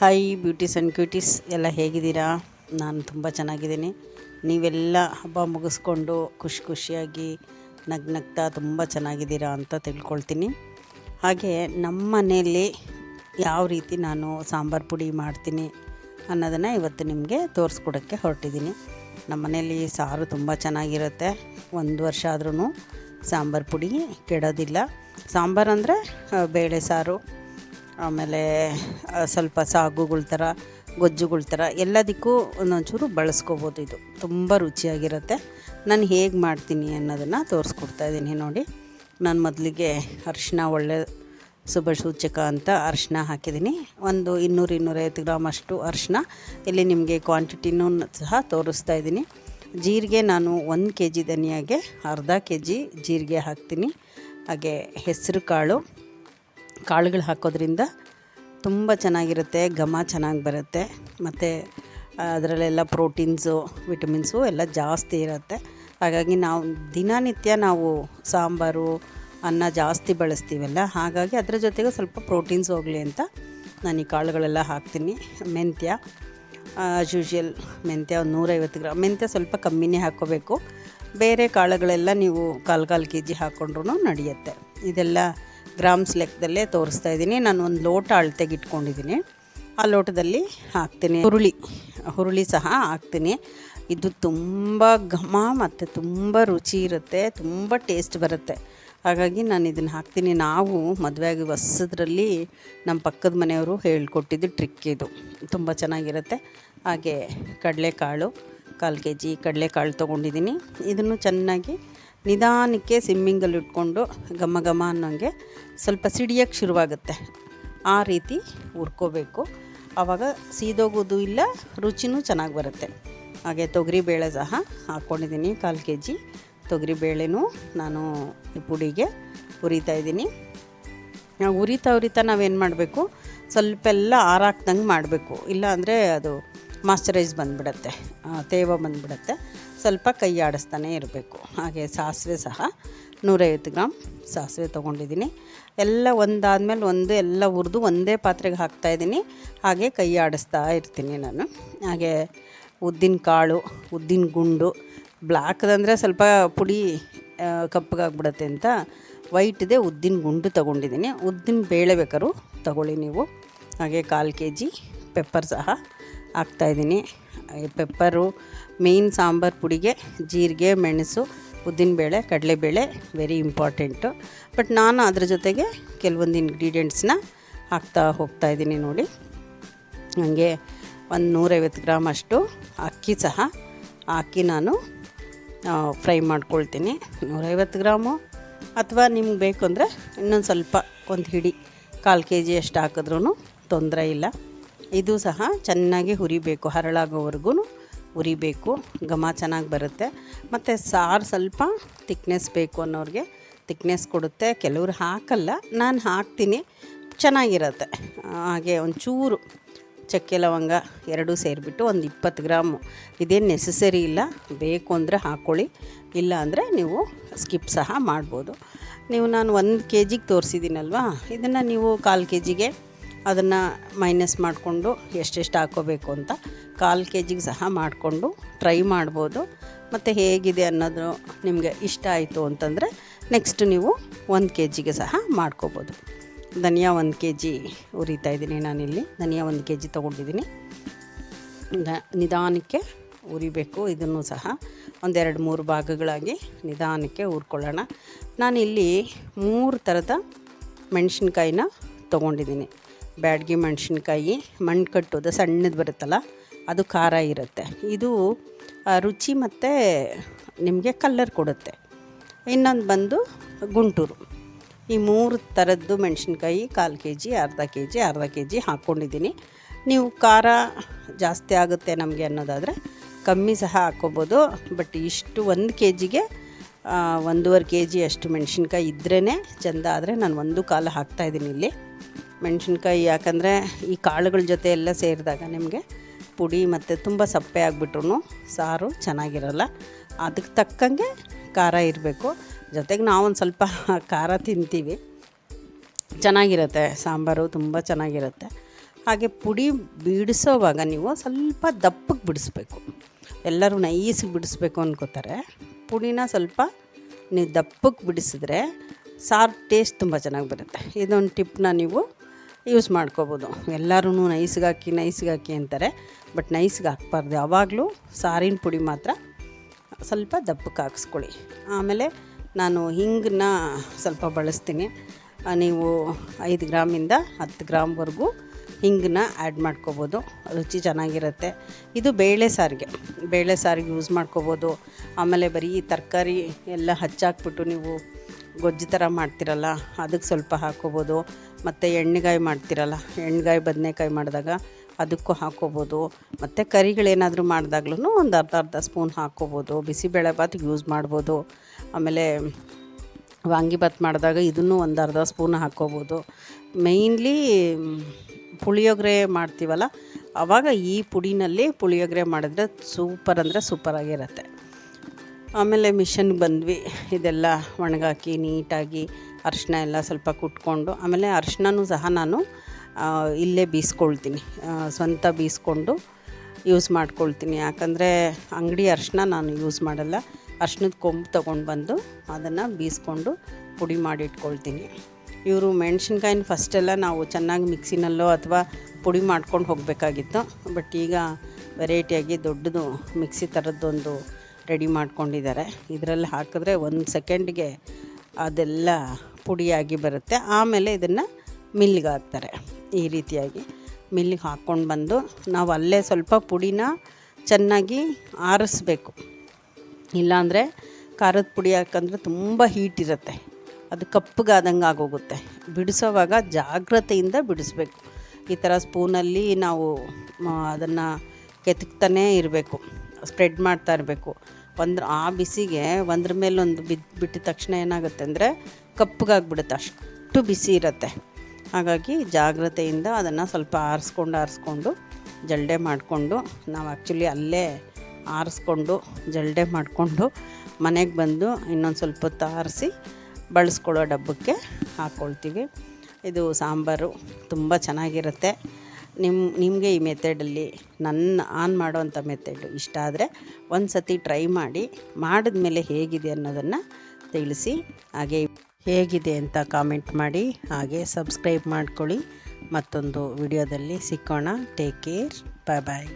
Hi beauties and ಕ್ಯೂಟೀಸ್ ಎಲ್ಲ ಹೇಗಿದ್ದೀರಾ? ನಾನು ತುಂಬ ಚೆನ್ನಾಗಿದ್ದೀನಿ. ನೀವೆಲ್ಲ ಹಬ್ಬ ಮುಗಿಸ್ಕೊಂಡು ಖುಷಿ ಖುಷಿಯಾಗಿ ನಗ್ನಗ್ತಾ ತುಂಬ ಚೆನ್ನಾಗಿದ್ದೀರಾ ಅಂತ ತಿಳ್ಕೊಳ್ತೀನಿ. ಹಾಗೆ ನಮ್ಮ ಮನೆಯಲ್ಲಿ ಯಾವ ರೀತಿ ನಾನು ಸಾಂಬಾರು ಪುಡಿ ಮಾಡ್ತೀನಿ ಅನ್ನೋದನ್ನು ಇವತ್ತು ನಿಮಗೆ ತೋರಿಸ್ಕೊಡೋಕ್ಕೆ ಹೊರಟಿದ್ದೀನಿ. ನಮ್ಮ ಮನೆಯಲ್ಲಿ ಸಾರು ತುಂಬ ಚೆನ್ನಾಗಿರುತ್ತೆ. ಒಂದು ವರ್ಷ ಆದ್ರೂ ಸಾಂಬಾರು ಪುಡಿ ಕೆಡೋದಿಲ್ಲ. ಸಾಂಬಾರು ಅಂದರೆ ಬೇಳೆ ಸಾರು ಆಮೇಲೆ ಸ್ವಲ್ಪ ಸಾಗುಗಳ ಥರ ಗೊಜ್ಜುಗಳ ಥರ ಎಲ್ಲದಕ್ಕೂ ಒಂದೊಂಚೂರು ಬಳಸ್ಕೋಬೋದು ಇದು. ತುಂಬ ರುಚಿಯಾಗಿರುತ್ತೆ. ನಾನು ಹೇಗೆ ಮಾಡ್ತೀನಿ ಅನ್ನೋದನ್ನು ತೋರಿಸ್ಕೊಡ್ತಾ ಇದ್ದೀನಿ ನೋಡಿ. ನಾನು ಮೊದಲಿಗೆ ಅರಿಶಿನ ಒಳ್ಳೆ ಶುಭ ಸೂಚಕ ಅಂತ ಅರಿಶಿನ ಹಾಕಿದ್ದೀನಿ. ಒಂದು ಇನ್ನೂರು ಇನ್ನೂರೈವತ್ತು ಗ್ರಾಮ್ ಅಷ್ಟು ಅರಿಶಿನ ಇಲ್ಲಿ ನಿಮಗೆ ಕ್ವಾಂಟಿಟಿನೂ ಸಹ ತೋರಿಸ್ತಾ ಇದ್ದೀನಿ. ಜೀರಿಗೆ ನಾನು ಒಂದು ಕೆ ಜಿ ಧನಿಯಾಗೆ ಅರ್ಧ ಕೆ ಜಿ ಜೀರಿಗೆ ಹಾಕ್ತೀನಿ. ಹಾಗೆ ಹೆಸರು ಕಾಳು ಕಾಳುಗಳು ಹಾಕೋದ್ರಿಂದ ತುಂಬ ಚೆನ್ನಾಗಿರುತ್ತೆ, ಘಮ ಚೆನ್ನಾಗಿ ಬರುತ್ತೆ. ಮತ್ತು ಅದರಲ್ಲೆಲ್ಲ ಪ್ರೋಟೀನ್ಸು, ವಿಟಮಿನ್ಸು ಎಲ್ಲ ಜಾಸ್ತಿ ಇರುತ್ತೆ. ಹಾಗಾಗಿ ನಾವು ದಿನನಿತ್ಯ ನಾವು ಸಾಂಬಾರು, ಅನ್ನ ಜಾಸ್ತಿ ಬಳಸ್ತೀವಲ್ಲ, ಹಾಗಾಗಿ ಅದರ ಜೊತೆಗೆ ಸ್ವಲ್ಪ ಪ್ರೋಟೀನ್ಸ್ ಹೋಗಲಿ ಅಂತ ನಾನು ಈ ಕಾಳುಗಳೆಲ್ಲ ಹಾಕ್ತೀನಿ. ಮೆಂತ್ಯ ಆಸ್ ಯೂಶ್ವಲ್ ಮೆಂತ್ಯ ಒಂದು ನೂರೈವತ್ತು ಗ್ರಾಮ್, ಮೆಂತ್ಯ ಸ್ವಲ್ಪ ಕಮ್ಮಿನೇ ಹಾಕ್ಕೋಬೇಕು. ಬೇರೆ ಕಾಳುಗಳೆಲ್ಲ ನೀವು ಕಾಲು ಕಾಲು ಕೆ ಜಿ ಹಾಕ್ಕೊಂಡ್ರೂ ನಡೆಯುತ್ತೆ. ಇದೆಲ್ಲ ಗ್ರಾಮ್ಸ್ ಲೆಕ್ಕದಲ್ಲೇ ತೋರಿಸ್ತಾ ಇದ್ದೀನಿ. ನಾನು ಒಂದು ಲೋಟ ಅಳತೆಗೆ ಇಟ್ಕೊಂಡಿದ್ದೀನಿ ಆ ಲೋಟದಲ್ಲಿ ಹಾಕ್ತೀನಿ. ಹುರುಳಿ ಹುರುಳಿ ಸಹ ಹಾಕ್ತೀನಿ. ಇದು ತುಂಬ ಘಮ ಮತ್ತು ತುಂಬ ರುಚಿ ಇರುತ್ತೆ, ತುಂಬ ಟೇಸ್ಟ್ ಬರುತ್ತೆ. ಹಾಗಾಗಿ ನಾನು ಇದನ್ನು ಹಾಕ್ತೀನಿ. ನಾವು ಮದುವೆಯಾಗಿ ಹೊಸದ್ರಲ್ಲಿ ನಮ್ಮ ಪಕ್ಕದ ಮನೆಯವರು ಹೇಳ್ಕೊಟ್ಟಿದ್ದು ಟ್ರಿಕ್ ಇದು. ತುಂಬ ಚೆನ್ನಾಗಿರುತ್ತೆ. ಹಾಗೆ ಕಡಲೆಕಾಳು, ಕಾಲು ಕೆ ಜಿ ಕಡಲೆಕಾಳು ತೊಗೊಂಡಿದ್ದೀನಿ. ಇದನ್ನು ಚೆನ್ನಾಗಿ ನಿಧಾನಕ್ಕೆ ಸಿಮ್ಮಿಂಗಲ್ಲಿ ಇಟ್ಕೊಂಡು ಘಮ ಘಮ ಅನ್ನೋಂಗೆ ಸ್ವಲ್ಪ ಸಿಡಿಯೋಕ್ಕೆ ಶುರುವಾಗುತ್ತೆ. ಆ ರೀತಿ ಹುರ್ಕೋಬೇಕು. ಆವಾಗ ಸೀದೋಗೋದು ಇಲ್ಲ, ರುಚಿನೂ ಚೆನ್ನಾಗಿ ಬರುತ್ತೆ. ಹಾಗೆ ತೊಗರಿಬೇಳೆ ಸಹ ಹಾಕ್ಕೊಂಡಿದ್ದೀನಿ ಕಾಲು ಕೆ ಜಿ ತೊಗರಿಬೇಳೆನೂ ನಾನು ಪುಡಿಗೆ ಹುರಿತಾ ಇದ್ದೀನಿ. ನಾವು ಉರಿತಾ ಉರಿತಾ ನಾವೇನು ಮಾಡಬೇಕು? ಸ್ವಲ್ಪ ಎಲ್ಲ ಆರಾಕ್ದಂಗೆ ಮಾಡಬೇಕು. ಇಲ್ಲ ಅಂದರೆ ಅದು ಮಾಶ್ಚರೈಸ್ ಬಂದುಬಿಡತ್ತೆ. ತೇವ ಬಂದುಬಿಡತ್ತೆ. ಸ್ವಲ್ಪ ಕೈ ಆಡಿಸ್ತಾನೆ ಇರಬೇಕು. ಹಾಗೆ ಸಾಸಿವೆ ಸಹ ನೂರೈವತ್ತು ಗ್ರಾಮ್ ಸಾಸಿವೆ ತೊಗೊಂಡಿದ್ದೀನಿ. ಎಲ್ಲ ಒಂದಾದ್ಮೇಲೆ ಒಂದು, ಎಲ್ಲ ಹುರಿದು ಒಂದೇ ಪಾತ್ರೆಗೆ ಹಾಕ್ತಾಯಿದ್ದೀನಿ ಹಾಗೆ ಕೈ ಆಡಿಸ್ತಾ ಇರ್ತೀನಿ ನಾನು. ಹಾಗೆ ಉದ್ದಿನ ಕಾಳು, ಉದ್ದಿನ ಗುಂಡು ಬ್ಲ್ಯಾಕ್ದಂದರೆ ಸ್ವಲ್ಪ ಪುಡಿ ಕಪ್ಪಗಾಗ್ಬಿಡತ್ತೆ ಅಂತ ವೈಟ್ದೇ ಉದ್ದಿನ ಗುಂಡು ತೊಗೊಂಡಿದ್ದೀನಿ. ಉದ್ದಿನ ಬೇಳೆ ಬೇಕಾದ್ರೂ ತೊಗೊಳ್ಳಿ ನೀವು. ಹಾಗೆ ಕಾಲು ಕೆ ಜಿ ಪೆಪ್ಪರ್ ಸಹ ಹಾಕ್ತಾಯಿದ್ದೀನಿ ಪೆಪ್ಪರು ಮೇಯ್ನ್ ಸಾಂಬಾರು ಪುಡಿಗೆ, ಜೀರಿಗೆ, ಮೆಣಸು, ಉದ್ದಿನಬೇಳೆ, ಕಡಲೆಬೇಳೆ ವೆರಿ ಇಂಪಾರ್ಟೆಂಟು ಬಟ್ ನಾನು ಅದ್ರ ಜೊತೆಗೆ ಕೆಲವೊಂದು ಇಂಗ್ರೀಡಿಯೆಂಟ್ಸ್ನ ಹಾಕ್ತಾ ಹೋಗ್ತಾ ಇದ್ದೀನಿ ನೋಡಿ. ನನಗೆ ಒಂದು ನೂರೈವತ್ತು ಗ್ರಾಮ್ ಅಷ್ಟು ಅಕ್ಕಿ ಸಹ ಹಾಕಿ ನಾನು ಫ್ರೈ ಮಾಡ್ಕೊಳ್ತೀನಿ. ನೂರೈವತ್ತು ಗ್ರಾಮು ಅಥವಾ ನಿಮ್ಗೆ ಬೇಕು ಅಂದರೆ ಇನ್ನೊಂದು ಸ್ವಲ್ಪ, ಒಂದು ಹಿಡಿ, ಕಾಲು ಕೆ ಜಿ ಅಷ್ಟು ಹಾಕಿದ್ರೂ ತೊಂದರೆ ಇಲ್ಲ. ಇದು ಸಹ ಚೆನ್ನಾಗಿ ಹುರಿಬೇಕು, ಹರಳಾಗೋವರೆಗೂ ಹುರಿಬೇಕು. ಘಮ ಚೆನ್ನಾಗಿ ಬರುತ್ತೆ. ಮತ್ತು ಸಾರು ಸ್ವಲ್ಪ ತಿಕ್ನೆಸ್ ಬೇಕು ಅನ್ನೋರಿಗೆ ತಿಕ್ನೆಸ್ ಕೊಡುತ್ತೆ. ಕೆಲವರು ಹಾಕಲ್ಲ, ನಾನು ಹಾಕ್ತೀನಿ. ಚೆನ್ನಾಗಿರುತ್ತೆ. ಹಾಗೆ ಒಂಚೂರು ಚಕ್ಕೆ ಲವಂಗ ಎರಡೂ ಸೇರಿಬಿಟ್ಟು ಒಂದು ಇಪ್ಪತ್ತು ಗ್ರಾಮು. ಇದೇನು ನೆಸಸರಿ ಇಲ್ಲ. ಬೇಕು ಅಂದರೆ ಹಾಕ್ಕೊಳ್ಳಿ ಇಲ್ಲ ಅಂದರೆ ನೀವು ಸ್ಕಿಪ್ ಸಹ ಮಾಡ್ಬೋದು. ನೀವು ನಾನು ಒಂದು ಕೆ ಜಿಗೆ ತೋರಿಸಿದ್ದೀನಲ್ವಾ? ಇದನ್ನು ನೀವು ಕಾಲು ಕೆ ಜಿಗೆ ಅದನ್ನು ಮೈನಸ್ ಮಾಡಿಕೊಂಡು ಎಷ್ಟೆಷ್ಟು ಹಾಕೋಬೇಕು ಅಂತ ಕಾಲು ಕೆ ಜಿಗೆ ಸಹ ಮಾಡಿಕೊಂಡು ಟ್ರೈ ಮಾಡ್ಬೋದು. ಮತ್ತು ಹೇಗಿದೆ ಅನ್ನೋದು ನಿಮಗೆ ಇಷ್ಟ ಆಯಿತು ಅಂತಂದರೆ ನೆಕ್ಸ್ಟ್ ನೀವು ಒಂದು ಕೆ ಜಿಗೆ ಸಹ ಮಾಡ್ಕೋಬೋದು. ಧನಿಯಾ ಒಂದು ಕೆ ಜಿ ಉರಿತಾ ಇದ್ದೀನಿ ನಾನಿಲ್ಲಿ. ಧನಿಯಾ ಒಂದು ಕೆ ಜಿ ತೊಗೊಂಡಿದ್ದೀನಿ ನಿಧಾನಕ್ಕೆ ಉರಿಬೇಕು. ಇದನ್ನು ಸಹ ಒಂದೆರಡು ಮೂರು ಭಾಗಗಳಾಗಿ ನಿಧಾನಕ್ಕೆ ಹುರ್ಕೊಳ್ಳೋಣ. ನಾನಿಲ್ಲಿ ಮೂರು ಥರದ ಮೆಣಸಿನ್ಕಾಯಿನ ತೊಗೊಂಡಿದ್ದೀನಿ. ಬ್ಯಾಡಗಿ ಮೆಣಸಿನ್ಕಾಯಿ, ಮಣ್ಣು ಕಟ್ಟೋದು ಸಣ್ಣದು ಬರುತ್ತಲ್ಲ, ಅದು ಖಾರ ಇರುತ್ತೆ. ಇದು ರುಚಿ ಮತ್ತು ನಿಮಗೆ ಕಲ್ಲರ್ ಕೊಡುತ್ತೆ. ಇನ್ನೊಂದು ಬಂದು ಗುಂಟೂರು. ಈ ಮೂರು ಥರದ್ದು ಮೆಣಸಿನ್ಕಾಯಿ, ಕಾಲು ಕೆ ಜಿ ಅರ್ಧ ಕೆ ಜಿ ಅರ್ಧ ಕೆ ಜಿ ಹಾಕ್ಕೊಂಡಿದ್ದೀನಿ ನೀವು ಖಾರ ಜಾಸ್ತಿ ಆಗುತ್ತೆ ನಮಗೆ ಅನ್ನೋದಾದರೆ ಕಮ್ಮಿ ಸಹ ಹಾಕ್ಕೋಬೋದು ಬಟ್ ಇಷ್ಟು ಒಂದು ಕೆ ಜಿಗೆ ಒಂದೂವರೆ ಕೆ ಜಿ ಅಷ್ಟು ಮೆಣಸಿನ್ಕಾಯಿ ಇದ್ರೇ ಚೆಂದ. ಆದರೆ ನಾನು ಒಂದು ಕಾಲು ಹಾಕ್ತಾಯಿದ್ದೀನಿ ಇಲ್ಲಿ. ಮೆಣಸಿನ್ಕಾಯಿ, ಯಾಕಂದರೆ ಈ ಕಾಳುಗಳ ಜೊತೆ ಎಲ್ಲ ಸೇರಿದಾಗ ನಿಮಗೆ ಪುಡಿ ಮತ್ತು ತುಂಬ ಸಪ್ಪೆ ಆಗಿಬಿಟ್ರು ಸಾರು ಚೆನ್ನಾಗಿರಲ್ಲ. ಅದಕ್ಕೆ ತಕ್ಕಂಗೆ ಖಾರ ಇರಬೇಕು. ಜೊತೆಗೆ ನಾವೊಂದು ಸ್ವಲ್ಪ ಖಾರ ತಿಂತೀವಿ. ಚೆನ್ನಾಗಿರುತ್ತೆ, ಸಾಂಬಾರು ತುಂಬ ಚೆನ್ನಾಗಿರುತ್ತೆ. ಹಾಗೆ ಪುಡಿ ಬಿಡಿಸೋವಾಗ ನೀವು ಸ್ವಲ್ಪ ದಪ್ಪಕ್ಕೆ ಬಿಡಿಸ್ಬೇಕು. ಎಲ್ಲರೂ ನೈಸಿಗೆ ಬಿಡಿಸ್ಬೇಕು ಅನ್ಕೋತಾರೆ. ಪುಡಿನ ಸ್ವಲ್ಪ ನೀವು ದಪ್ಪಕ್ಕೆ ಬಿಡಿಸಿದ್ರೆ ಸಾರು ಟೇಸ್ಟ್ ತುಂಬ ಚೆನ್ನಾಗಿ ಬರುತ್ತೆ. ಇದೊಂದು ಟಿಪ್ನ ನೀವು ಯೂಸ್ ಮಾಡ್ಕೋಬೋದು. ಎಲ್ಲರೂ ನೈಸ್ಗೆ ಹಾಕಿ ನೈಸ್ಗೆ ಹಾಕಿ ಅಂತಾರೆ. ಬಟ್ ನೈಸ್ಗೆ ಹಾಕ್ಬಾರ್ದು. ಯಾವಾಗಲೂ ಸಾರಿನ ಪುಡಿ ಮಾತ್ರ ಸ್ವಲ್ಪ ದಪ್ಪಕ್ಕೆ ಹಾಕಿಸ್ಕೊಳ್ಳಿ. ಆಮೇಲೆ ನಾನು ಹಿಂಗನ್ನ ಸ್ವಲ್ಪ ಬಳಸ್ತೀನಿ. ನೀವು ಐದು ಗ್ರಾಮಿಂದ ಹತ್ತು ಗ್ರಾಮ್ವರೆಗೂ ಹಿಂಗನ್ನ ಆ್ಯಡ್ ಮಾಡ್ಕೋಬೋದು. ರುಚಿ ಚೆನ್ನಾಗಿರುತ್ತೆ. ಇದು ಬೇಳೆ ಸಾರಿಗೆ. ಬೇಳೆ ಸಾರಿಗೆ ಯೂಸ್ ಮಾಡ್ಕೋಬೋದು. ಆಮೇಲೆ ಬರೀ ತರಕಾರಿ ಎಲ್ಲ ಹಚ್ಚಾಕ್ಬಿಟ್ಟು ನೀವು ಗೊಜ್ಜು ಥರ ಮಾಡ್ತಿರಲ್ಲ, ಅದಕ್ಕೆ ಸ್ವಲ್ಪ ಹಾಕ್ಕೋಬೋದು ಮತ್ತು ಎಣ್ಣೆಗಾಯಿ ಮಾಡ್ತಿರಲ್ಲ, ಎಣ್ಣೆಗಾಯಿ ಬದನೆಕಾಯಿ ಮಾಡಿದಾಗ ಅದಕ್ಕೂ ಹಾಕ್ಕೋಬೋದು ಮತ್ತು ಕರಿಗಳೇನಾದರೂ ಮಾಡಿದಾಗ್ಲೂ ಒಂದು ಅರ್ಧ ಅರ್ಧ ಸ್ಪೂನ್ ಹಾಕ್ಕೋಬೋದು ಬಿಸಿಬೇಳೆ ಬಾತ್ ಯೂಸ್ ಮಾಡ್ಬೋದು. ಆಮೇಲೆ ವಾಂಗಿಭಾತ್ ಮಾಡಿದಾಗ ಇದನ್ನು ಒಂದು ಅರ್ಧ ಸ್ಪೂನ್ ಹಾಕ್ಕೋಬೋದು ಮೇಯ್ನ್ಲಿ ಪುಳಿಯೋಗರೆ ಮಾಡ್ತೀವಲ್ಲ ಆವಾಗ ಈ ಪುಡಿನಲ್ಲಿ ಪುಳಿಯೋಗರೆ ಮಾಡಿದ್ರೆ ಸೂಪರ್ ಅಂದರೆ ಸೂಪರಾಗಿರುತ್ತೆ ಆಮೇಲೆ ಮಿಷನ್ಗೆ ಬಂದ್ವಿ. ಇದೆಲ್ಲ ಒಣಗಾಕಿ ನೀಟಾಗಿ ಅರಿಶಿನ ಎಲ್ಲ ಸ್ವಲ್ಪ ಕುಟ್ಕೊಂಡು, ಆಮೇಲೆ ಅರಿಶಿನೂ ಸಹ ನಾನು ಇಲ್ಲೇ ಬೀಸ್ಕೊಳ್ತೀನಿ. ಸ್ವಂತ ಬೀಸ್ಕೊಂಡು ಯೂಸ್ ಮಾಡ್ಕೊಳ್ತೀನಿ. ಯಾಕಂದರೆ ಅಂಗಡಿ ಅರಿಶಿನ ನಾನು ಯೂಸ್ ಮಾಡಲ್ಲ. ಅರ್ಶಿನದ ಕೊಂಬು ತೊಗೊಂಡು ಬಂದು ಅದನ್ನು ಬೀಸ್ಕೊಂಡು ಪುಡಿ ಮಾಡಿ ಇಟ್ಕೊಳ್ತೀನಿ. ಇವರು ಮೆಣಸಿನ್ಕಾಯಿನ ಫಸ್ಟೆಲ್ಲ ನಾವು ಚೆನ್ನಾಗಿ ಮಿಕ್ಸಿನಲ್ಲೋ ಅಥವಾ ಪುಡಿ ಮಾಡ್ಕೊಂಡು ಹೋಗಬೇಕಾಗಿತ್ತು. ಬಟ್ ಈಗ ವೆರೈಟಿಯಾಗಿ ದೊಡ್ಡದು ಮಿಕ್ಸಿ ಥರದ್ದೊಂದು ರೆಡಿ ಮಾಡ್ಕೊಂಡಿದ್ದಾರೆ. ಇದರಲ್ಲಿ ಹಾಕಿದ್ರೆ ಒಂದು ಸೆಕೆಂಡ್ಗೆ ಅದೆಲ್ಲ ಪುಡಿಯಾಗಿ ಬರುತ್ತೆ. ಆಮೇಲೆ ಇದನ್ನು ಮಿಲ್ಗೆ ಹಾಕ್ತಾರೆ. ಈ ರೀತಿಯಾಗಿ ಮಿಲ್ಗೆ ಹಾಕ್ಕೊಂಡು ಬಂದು ನಾವು ಅಲ್ಲೇ ಸ್ವಲ್ಪ ಪುಡಿನ ಚೆನ್ನಾಗಿ ಆರಿಸ್ಬೇಕು. ಇಲ್ಲಾಂದರೆ ಖಾರದ ಪುಡಿ ಹಾಕಂದ್ರೆ ತುಂಬ ಹೀಟ್ ಇರುತ್ತೆ. ಅದು ಕಪ್ಪಗಾದಂಗೆ ಆಗೋಗುತ್ತೆ. ಬಿಡಿಸೋವಾಗ ಜಾಗ್ರತೆಯಿಂದ ಬಿಡಿಸ್ಬೇಕು. ಈ ಥರ ಸ್ಪೂನಲ್ಲಿ ನಾವು ಅದನ್ನು ಕೆತ್ತಕ್ತಾನೇ ಇರಬೇಕು. ಸ್ಪ್ರೆಡ್ ಮಾಡ್ತಾ ಇರಬೇಕು. ಒಂದು ಆ ಬಿಸಿಗೆ ಒಂದ್ರ ಮೇಲೆ ಒಂದು ಬಿದ್ದು ಬಿಟ್ಟ ತಕ್ಷಣ ಏನಾಗುತ್ತೆ ಅಂದರೆ ಕಪ್ಪಗಾಗ್ಬಿಡುತ್ತೆ, ಅಷ್ಟು ಬಿಸಿ ಇರುತ್ತೆ. ಹಾಗಾಗಿ ಜಾಗ್ರತೆಯಿಂದ ಅದನ್ನು ಸ್ವಲ್ಪ ಆರಿಸ್ಕೊಂಡು ಆರಿಸ್ಕೊಂಡು ಜಲ್ಡೆ ಮಾಡಿಕೊಂಡು, ನಾವು ಆ್ಯಕ್ಚುಲಿ ಅಲ್ಲೇ ಆರಿಸ್ಕೊಂಡು ಜಲ್ಡೆ ಮಾಡಿಕೊಂಡು ಮನೆಗೆ ಬಂದು ಇನ್ನೊಂದು ಸ್ವಲ್ಪ ಹೊತ್ತು ಆರಿಸಿ ಬಳಸ್ಕೊಳ್ಳೋ ಡಬ್ಬಕ್ಕೆ ಹಾಕ್ಕೊಳ್ತೀವಿ ಇದು ಸಾಂಬಾರು ತುಂಬ ಚೆನ್ನಾಗಿರುತ್ತೆ. ನಿಮ್ಮ ನಿಮಗೆ ಈ ಮೆಥಡಲ್ಲಿ ನನ್ನ, ಆನ್ ಮಾಡೋವಂಥ ಮೆಥಡು ಇಷ್ಟ ಆದರೆ ಒಂದು ಸತಿ ಟ್ರೈ ಮಾಡಿ ಮಾಡಿದ ಮೇಲೆ ಹೇಗಿದೆ ಅನ್ನೋದನ್ನು ತಿಳಿಸಿ, ಹಾಗೆ ಹೇಗಿದೆ ಅಂತ ಕಾಮೆಂಟ್ ಮಾಡಿ, ಹಾಗೆ ಸಬ್ಸ್ಕ್ರೈಬ್ ಮಾಡ್ಕೊಳ್ಳಿ. ಮತ್ತೊಂದು ವಿಡಿಯೋದಲ್ಲಿ ಸಿಕ್ಕೋಣ. ಟೇಕ್ ಕೇರ್ ಬಾಯ್ ಬಾಯ್